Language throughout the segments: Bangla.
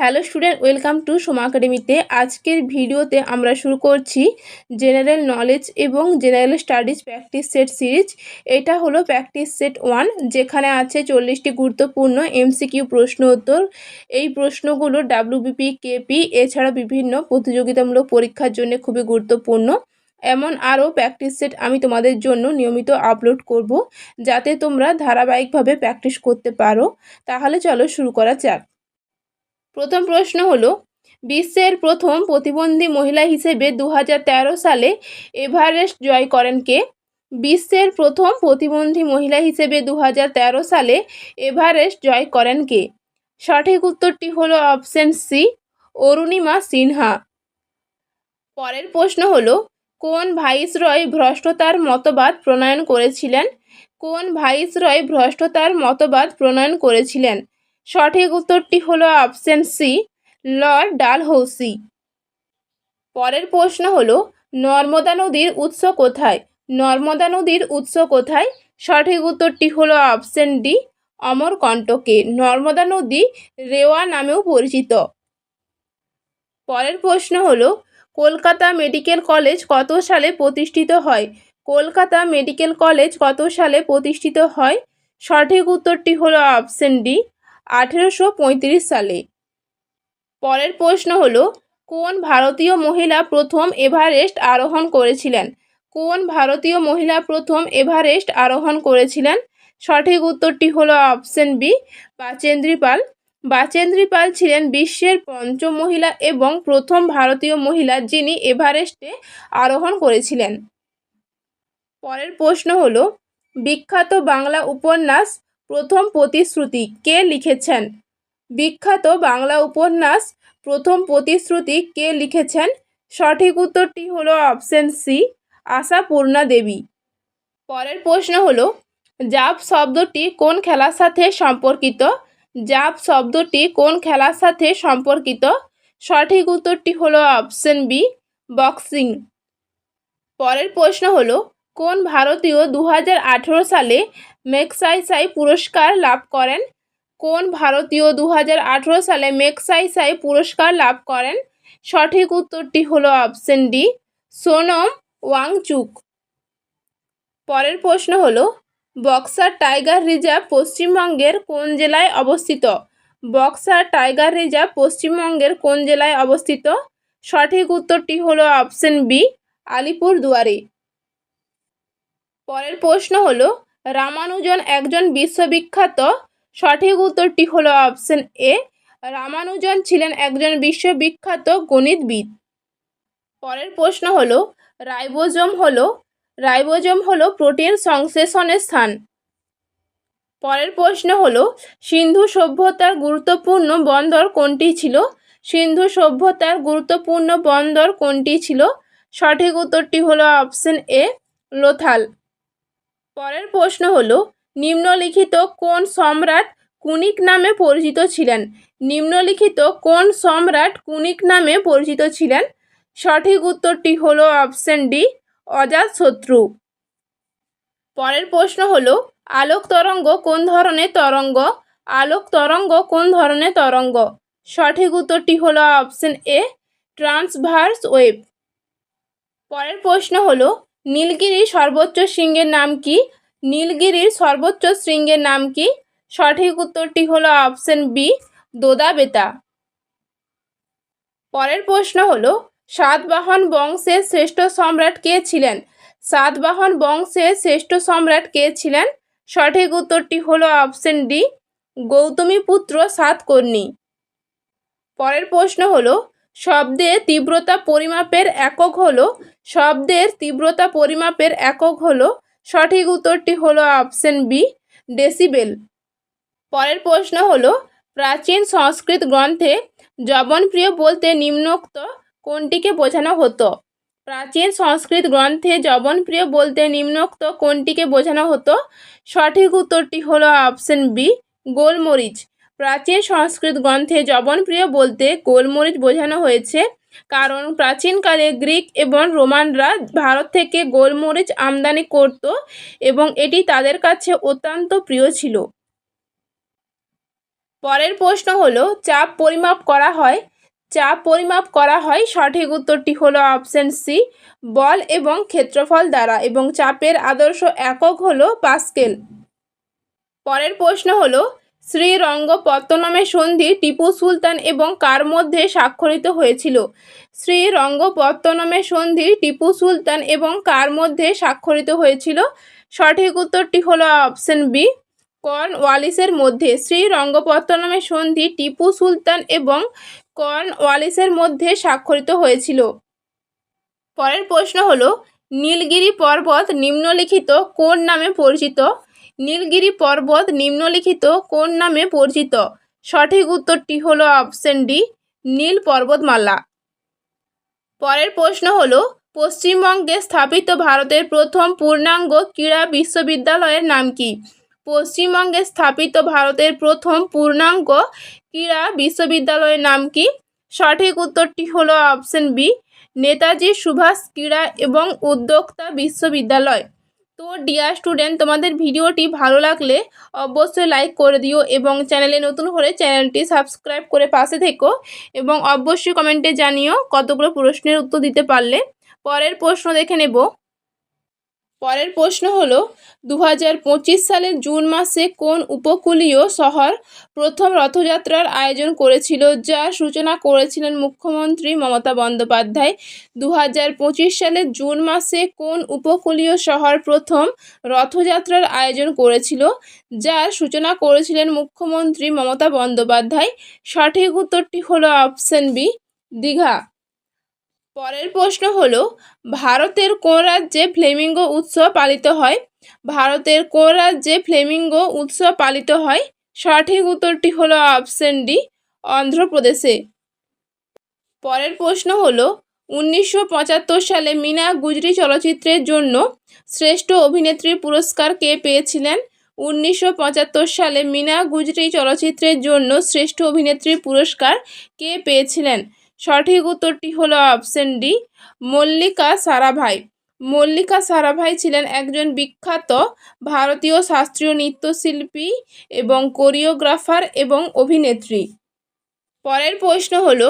Hello student, welcome to Soma একাডেমিতে। আজকের ভিডিওতে আমরা শুরু করছি জেনারেল নলেজ এবং general studies practice set series. এটা হলো প্র্যাকটিস সেট ওয়ান, যেখানে আছে চল্লিশটি গুরুত্বপূর্ণ এমসিকিউ প্রশ্ন উত্তর। এই প্রশ্নগুলো ডাব্লিউবিপি, কেপি, এছাড়া বিভিন্ন প্রতিযোগিতামূলক পরীক্ষার জন্য খুবই গুরুত্বপূর্ণ। এমন আরও প্র্যাকটিস সেট আমি তোমাদের জন্য নিয়মিত আপলোড করব, যাতে তোমরা ধারাবাহিকভাবে প্র্যাকটিস করতে পারো। তাহলে চলো শুরু করা যাক। প্রথম প্রশ্ন হলো, বিশ্বের প্রথম প্রতিবন্ধী মহিলা হিসেবে দু হাজার তেরো সালে এভারেস্ট জয় করেন কে? বিশ্বের প্রথম প্রতিবন্ধী মহিলা হিসেবে দু হাজার তেরো সালে এভারেস্ট জয় করেন কে? সঠিক উত্তরটি হলো অপশন সি, অরুণিমা সিনহা। পরের প্রশ্ন হলো, কোন ভাইসরয় ভ্রষ্টতার মতবাদ প্রণয়ন করেছিলেন? কোন ভাইসরয় ভ্রষ্টতার মতবাদ প্রণয়ন করেছিলেন? সঠিক উত্তরটি হলো অপশন সি লর্ড ডালহৌসি। পরের প্রশ্ন হলো, নর্মদা নদীর উৎস কোথায়? নর্মদা নদীর উৎস কোথায়? সঠিক উত্তরটি হলো অপশন ডি অমরকণ্টকে। নর্মদা নদী রেওয়া নামেও পরিচিত। পরের প্রশ্ন হলো, কলকাতা মেডিকেল কলেজ কত সালে প্রতিষ্ঠিত হয়? কলকাতা মেডিকেল কলেজ কত সালে প্রতিষ্ঠিত হয়? সঠিক উত্তরটি হলো অপশন ডি আঠেরোশো পঁয়ত্রিশ সালে। পরের প্রশ্ন হলো, কোন ভারতীয় মহিলা প্রথম এভারেস্ট আরোহণ করেছিলেন? কোন ভারতীয় মহিলা প্রথম এভারেস্ট আরোহণ করেছিলেন? সঠিক উত্তরটি হলো অপশন বি, বাচেন্দ্রী পাল। বাচেন্দ্রী পাল ছিলেন বিশ্বের পঞ্চম মহিলা এবং প্রথম ভারতীয় মহিলা যিনি এভারেস্টে আরোহণ করেছিলেন। পরের প্রশ্ন হলো, বিখ্যাত বাংলা উপন্যাস প্রথম প্রতিশ্রুতি কে লিখেছেন? বিখ্যাত বাংলা উপন্যাস প্রথম প্রতিশ্রুতি কে লিখেছেন? সঠিক উত্তরটি হলো অপশন সি, আশাপূর্ণা দেবী। পরের প্রশ্ন হলো, জাপ শব্দটি কোন খেলার সাথে সম্পর্কিত? জাপ শব্দটি কোন খেলার সাথে সম্পর্কিত? সঠিক উত্তরটি হলো অপশন বি, বক্সিং। পরের প্রশ্ন হলো, কোন ভারতীয় দু হাজার আঠেরো সালে মেকসাইসাই পুরস্কার লাভ করেন। কোন ভারতীয় দু হাজার আঠেরো সালে মেকসাইসাই পুরস্কার লাভ করেন? সঠিক উত্তরটি হলো অপশন ডি, সোনম ওয়াংচুক। পরের প্রশ্ন হলো, বক্সার টাইগার রিজার্ভ পশ্চিমবঙ্গের কোন জেলায় অবস্থিত? বক্সার টাইগার রিজার্ভ পশ্চিমবঙ্গের কোন জেলায় অবস্থিত? সঠিক উত্তরটি হলো অপশন বি, আলিপুরদুয়ারে। পরের প্রশ্ন হলো রামানুজন একজন বিশ্ববিখ্যাত। সঠিক উত্তরটি হলো অপশন এ। রামানুজন ছিলেন একজন বিশ্ববিখ্যাত গণিতবিদ। পরের প্রশ্ন হলো, রাইবোজোম হলো রাইবোজোম হলো প্রোটিন সংশ্লেষণের স্থান। পরের প্রশ্ন হলো, সিন্ধু সভ্যতার গুরুত্বপূর্ণ বন্দর কোনটি ছিল? সিন্ধু সভ্যতার গুরুত্বপূর্ণ বন্দর কোনটি ছিল? সঠিক উত্তরটি হলো অপশন এ, লোথাল। পরের প্রশ্ন হলো, নিম্নলিখিত কোন সম্রাট কুনিক নামে পরিচিত ছিলেন? নিম্নলিখিত কোন সম্রাট কুনিক নামে পরিচিত ছিলেন? সঠিক উত্তরটি হলো অপশন ডি অজাতশত্রু পরের প্রশ্ন হলো, আলোক তরঙ্গ কোন ধরনের তরঙ্গ? আলোক তরঙ্গ কোন ধরনের তরঙ্গ? সঠিক উত্তরটি হলো অপশন এ, ট্রান্সভার্স ওয়েভ। পরের প্রশ্ন হলো নীলগিরি সর্বোচ্চ শৃঙ্গের নাম কি? নীলগিরির সর্বোচ্চ শৃঙ্গের নাম কি? সঠিক উত্তরটি হলো অপশন বি, দোদাবেতা। পরের প্রশ্ন হলো, সাতবাহন বংশের শ্রেষ্ঠ সম্রাট কে ছিলেন? সাতবাহন বংশের শ্রেষ্ঠ সম্রাট কে ছিলেন? সঠিক উত্তরটি হলো অপশন ডি, গৌতমী পুত্র সাতকর্ণী। পরের প্রশ্ন হলো শব্দের তীব্রতা পরিমাপের একক হলো শব্দের তীব্রতা পরিমাপের একক হলো, সঠিক উত্তরটি হলো অপশন বি, ডেসিবেল। পরের প্রশ্ন হলো, প্রাচীন সংস্কৃত গ্রন্থে জবনপ্রিয় বলতে নিম্নোক্ত কোনটিকে বোঝানো হতো? প্রাচীন সংস্কৃত গ্রন্থে জবনপ্রিয় বলতে নিম্নোক্ত কোনটিকে বোঝানো হতো? সঠিক উত্তরটি হলো অপশন বি, গোলমরিচ। প্রাচীন সংস্কৃত গ্রন্থে জবনপ্রিয় বলতে গোলমরিচ বোঝানো হয়েছে, কারণ প্রাচীনকালে গ্রিক এবং রোমানরা ভারত থেকে গোলমরিচ আমদানি করত এবং এটি তাদের কাছে অত্যন্ত প্রিয় ছিল। পরের প্রশ্ন হলো, চাপ পরিমাপ করা হয়? চাপ পরিমাপ করা হয় সঠিক উত্তরটি হলো অপশন সি, বল এবং ক্ষেত্রফল দ্বারা এবং চাপের আদর্শ একক হলো পাস্কেল। পরের প্রশ্ন হলো শ্রীরঙ্গপত্তনমের সন্ধি টিপু সুলতান এবং কার মধ্যে স্বাক্ষরিত হয়েছিল? শ্রীরঙ্গপত্তনমের সন্ধি টিপু সুলতান এবং কার মধ্যে স্বাক্ষরিত হয়েছিল? সঠিক উত্তরটি হলো অপশন বি কর্ন ওয়ালিসের মধ্যে। শ্রীরঙ্গপত্তনমের সন্ধি টিপু সুলতান এবং কর্ন ওয়ালিসের মধ্যে স্বাক্ষরিত হয়েছিল। পরের প্রশ্ন হলো, নীলগিরি পর্বত নিম্নলিখিত কোন নামে পরিচিত? নীলগিরি পর্বত নিম্নলিখিত কোন নামে পরিচিত? সঠিক উত্তরটি হলো অপশন ডি নীল পর্বতমালা। পরের প্রশ্ন হলো, পশ্চিমবঙ্গে স্থাপিত ভারতের প্রথম পূর্ণাঙ্গ ক্রীড়া বিশ্ববিদ্যালয়ের নাম কি? পশ্চিমবঙ্গে স্থাপিত ভারতের প্রথম পূর্ণাঙ্গ ক্রীড়া বিশ্ববিদ্যালয়ের নাম কি? সঠিক উত্তরটি হলো অপশন বি নেতাজি সুভাষ ক্রীড়া এবং উদ্যোক্তা বিশ্ববিদ্যালয়। তো ডিয়ার স্টুডেন্ট তোমাদের ভিডিওটি ভালো লাগলে অবশ্যই লাইক করে দিও এবং চ্যানেলে নতুন হলে চ্যানেলটি সাবস্ক্রাইব করে পাশে থেকো এবং অবশ্যই কমেন্টে জানিও কতগুলো প্রশ্নের উত্তর দিতে পারলে। পরের প্রশ্ন দেখে নেব। পরের প্রশ্ন হলো দু সালের জুন মাসে কোন উপকূলীয় শহর প্রথম রথযাত্রার আয়োজন করেছিল যার সূচনা করেছিলেন মুখ্যমন্ত্রী মমতা বন্দ্যোপাধ্যায়? দু হাজার পঁচিশ সালের জুন মাসে কোন উপকূলীয় শহর প্রথম রথযাত্রার আয়োজন করেছিল যার সূচনা করেছিলেন মুখ্যমন্ত্রী মমতা বন্দ্যোপাধ্যায়? সঠিক উত্তরটি হলো অপশন বি, দীঘা। পরের প্রশ্ন হল, ভারতের কোন রাজ্যে ফ্লেমিঙ্গো উৎসব পালিত হয়? ভারতের কোন রাজ্যে ফ্লেমিঙ্গো উৎসব পালিত হয়? সঠিক উত্তরটি হলো অপশন ডি অন্ধ্রপ্রদেশে। পরের প্রশ্ন হলো, উনিশশো সালে মিনা গুজরি চলচ্চিত্রের জন্য শ্রেষ্ঠ অভিনেত্রী পুরস্কার কে পেয়েছিলেন? উনিশশো পঁচাত্তর সালে মিনা গুজরি চলচ্চিত্রের জন্য শ্রেষ্ঠ অভিনেত্রী পুরস্কার কে পেয়েছিলেন? সঠিক উত্তরটি হলো অপশন ডি মল্লিকা সারাভাই। মল্লিকা সারাভাই ছিলেন একজন বিখ্যাত ভারতীয় শাস্ত্রীয় নৃত্যশিল্পী এবং কোরিওগ্রাফার এবং অভিনেত্রী। পরের প্রশ্ন হলো,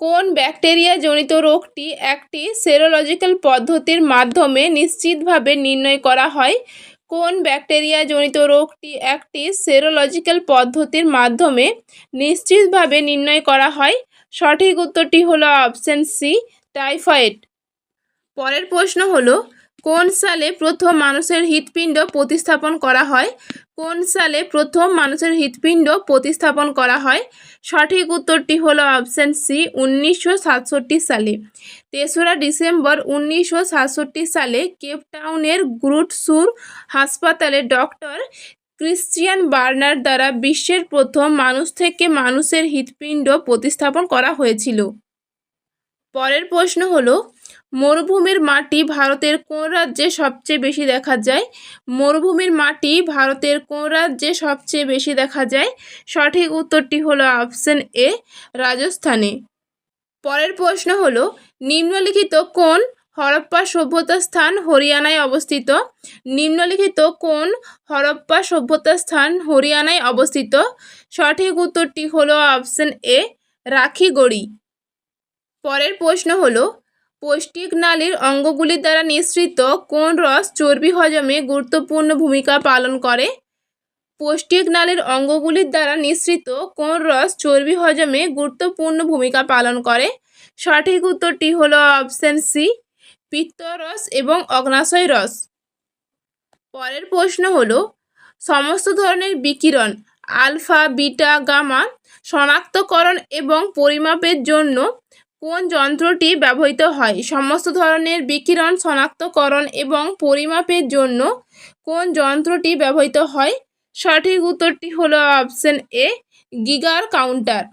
কোন ব্যাকটেরিয়া জনিত রোগটি একটি সেরোলজিক্যাল পদ্ধতির মাধ্যমে নিশ্চিতভাবে নির্ণয় করা হয়? কোন ব্যাকটেরিয়া জনিত রোগটি একটি সেরোলজিক্যাল পদ্ধতির মাধ্যমে নিশ্চিতভাবে নির্ণয় করা হয়? সঠিক উত্তরটি হলো অপশান সি টাইফয়েড পরের প্রশ্ন হলো, কোন সালে প্রথম মানুষের হৃৎপিণ্ড প্রতিস্থাপন করা হয়? কোন সালে প্রথম মানুষের হৃৎপিণ্ড প্রতিস্থাপন করা হয়? সঠিক উত্তরটি হলো অপশান সি উনিশশো সাতষট্টি সালে। তেসরা ডিসেম্বর, উনিশশো সাতষট্টি সালে কেপটাউনের গ্রুটসুর হাসপাতালে ডক্টর ক্রিশ্চিয়ান বার্নার দ্বারা বিশ্বের প্রথম মানুষ থেকে মানুষের হৃৎপিণ্ড প্রতিস্থাপন করা হয়েছিল। পরের প্রশ্ন হলো, মরুভূমির মাটি ভারতের কোন রাজ্যে সবচেয়ে বেশি দেখা যায়? মরুভূমির মাটি ভারতের কোন রাজ্যে সবচেয়ে বেশি দেখা যায়? সঠিক উত্তরটি হলো অপশন এ, রাজস্থানে। পরের প্রশ্ন হলো, নিম্নলিখিত কোন হরপ্পা সভ্যতার স্থান হরিয়ানায় অবস্থিত। নিম্নলিখিত কোন হরপ্পা সভ্যতার স্থান হরিয়ানায় অবস্থিত? সঠিক উত্তরটি হলো অপশন এ রাখিগড়ি। পরের প্রশ্ন হলো, পৌষ্টিক নালীর অঙ্গগুলি দ্বারা নিঃসৃত কোন রস চর্বি হজমে গুরুত্বপূর্ণ ভূমিকা পালন করে? পৌষ্টিক নালীর অঙ্গগুলির দ্বারা নিঃসৃত কোন রস চর্বি হজমে গুরুত্বপূর্ণ ভূমিকা পালন করে? সঠিক উত্তরটি হলো অপশান সি পিত্তরস এবং অগ্নাশয় রস পরের প্রশ্ন হলো, সমস্ত ধরনের বিকিরণ, আলফা, বিটা, গামা, শনাক্তকরণ এবং পরিমাপের জন্য কোন যন্ত্রটি ব্যবহৃত হয়? সমস্ত ধরনের বিকিরণ, শনাক্তকরণ এবং পরিমাপের জন্য কোন যন্ত্রটি ব্যবহৃত হয়? সঠিক উত্তরটি হলো অপশন এ গিগার কাউন্টার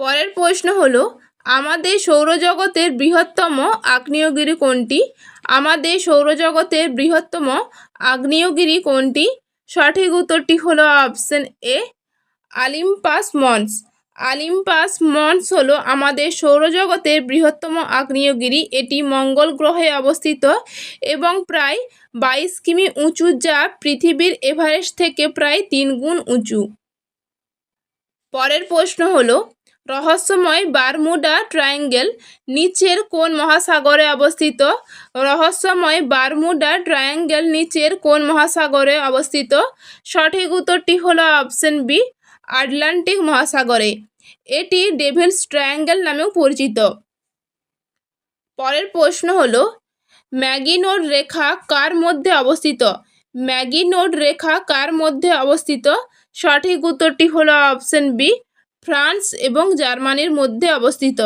পরের প্রশ্ন হলো আমাদের সৌরজগতের বৃহত্তম আগ্নেয়গিরি কোনটি? আমাদের সৌরজগতের বৃহত্তম আগ্নেয়গিরি কোনটি? সঠিক উত্তরটি হলো অপশন এ আলিম্পাস মন্স আলিম্পাস মন্স হলো আমাদের সৌরজগতের বৃহত্তম আগ্নেয়গিরি। এটি মঙ্গল গ্রহে অবস্থিত এবং প্রায় বাইশ কিমি উঁচু, যা পৃথিবীর এভারেস্ট থেকে প্রায় তিন গুণ উঁচু। পরের প্রশ্ন হলো রহস্যময় বারমুডা ট্রায়াঙ্গেল নিচের কোন মহাসাগরে অবস্থিত? রহস্যময় বারমুডা ট্রায়াঙ্গেল নিচের কোন মহাসাগরে অবস্থিত? সঠিক উত্তরটি হলো অপশন বি, আটলান্টিক মহাসাগরে। এটি ডেভিলস ট্রায়াঙ্গেল নামেও পরিচিত। পরের প্রশ্ন হলো ম্যাগিনোড রেখা কার মধ্যে অবস্থিত? ম্যাগিনোড রেখা কার মধ্যে অবস্থিত? সঠিক উত্তরটি হলো অপশন বি ফ্রান্স এবং জার্মানির মধ্যে অবস্থিত।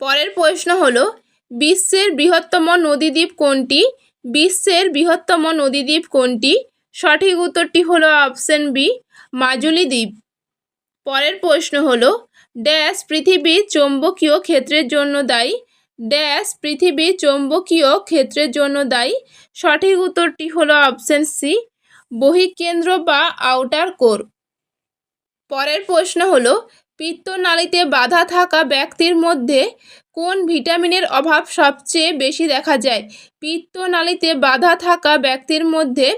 পরের প্রশ্ন হলো, বিশ্বের বৃহত্তম নদীদ্বীপ কোনটি? বিশ্বের বৃহত্তম নদীদ্বীপ কোনটি? সঠিক উত্তরটি হলো অপশন বি, মাজুলি দ্বীপ। পরের প্রশ্ন হলো, ড্যাশ পৃথিবীর চৌম্বকীয় ক্ষেত্রের জন্য দায়ী? ড্যাশ পৃথিবীর চৌম্বকীয় ক্ষেত্রের জন্য দায়ী? সঠিক উত্তরটি হলো অপশন সি, বহিকেন্দ্র বা আউটার কোর। পরের প্রশ্ন হলো, পিত্তনালীতে বাধা থাকা ব্যক্তির মধ্যে কোন ভিটামিনের অভাব সবচেয়ে বেশি দেখা যায়? পিত্তনালীতে বাধা থাকা ব্যক্তির মধ্যে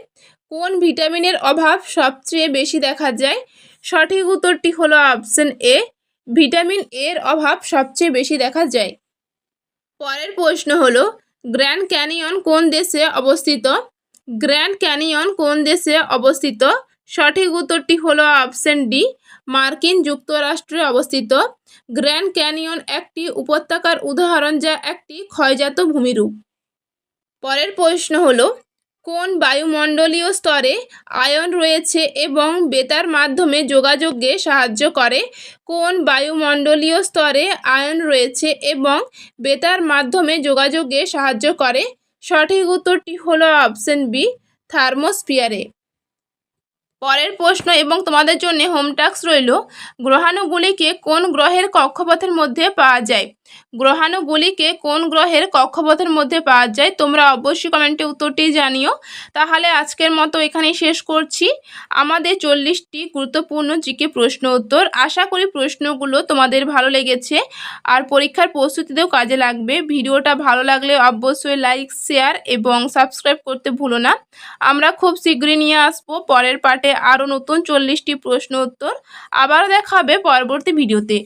কোন ভিটামিনের অভাব সবচেয়ে বেশি দেখা যায়? সঠিক উত্তরটি হলো অপশন এ ভিটামিন এর অভাব সবচেয়ে বেশি দেখা যায়। পরের প্রশ্ন হলো গ্র্যান্ড ক্যানিয়ন কোন দেশে অবস্থিত? গ্র্যান্ড ক্যানিয়ন কোন দেশে অবস্থিত? সঠিক উত্তরটি হলো অপশন ডি মার্কিন যুক্তরাষ্ট্রে অবস্থিত গ্র্যান্ড ক্যানিয়ন একটি উপত্যকার উদাহরণ যা একটি ক্ষয়জাত ভূমিরূপ। পরের প্রশ্ন হলো, কোন বায়ুমণ্ডলীয় স্তরে আয়ন রয়েছে এবং বেতার মাধ্যমে যোগাযোগে সাহায্য করে? কোন বায়ুমণ্ডলীয় স্তরে আয়ন রয়েছে এবং বেতার মাধ্যমে যোগাযোগে সাহায্য করে? সঠিক উত্তরটি হলো অপশন বি, থার্মোস্ফিয়ারে। পরের প্রশ্ন এবং তোমাদের জন্য হোমটাস্ক রইল গ্রহাণুগুলিকে কোন গ্রহের কক্ষপথের মধ্যে পাওয়া যায়? গ্রহাণুগুলিকে কোন গ্রহের কক্ষপথের মধ্যে পাওয়া যায়, তোমরা অবশ্যই কমেন্টে উত্তরটি জানিও। তাহলে আজকের মতো এখানেই শেষ করছি। আমাদের চল্লিশটি গুরুত্বপূর্ণ জিকে প্রশ্ন উত্তর। আশা করি প্রশ্নগুলো তোমাদের ভালো লেগেছে। আর পরীক্ষার প্রস্তুতিতেও কাজে লাগবে। ভিডিওটা ভালো লাগলে অবশ্যই লাইক শেয়ার এবং সাবস্ক্রাইব করতে ভুলো না। আমরা খুব শীঘ্রই নিয়ে আসব পরের পার্টে আরও নতুন চল্লিশটি প্রশ্ন উত্তর। আবার দেখা হবে পরবর্তী ভিডিওতে।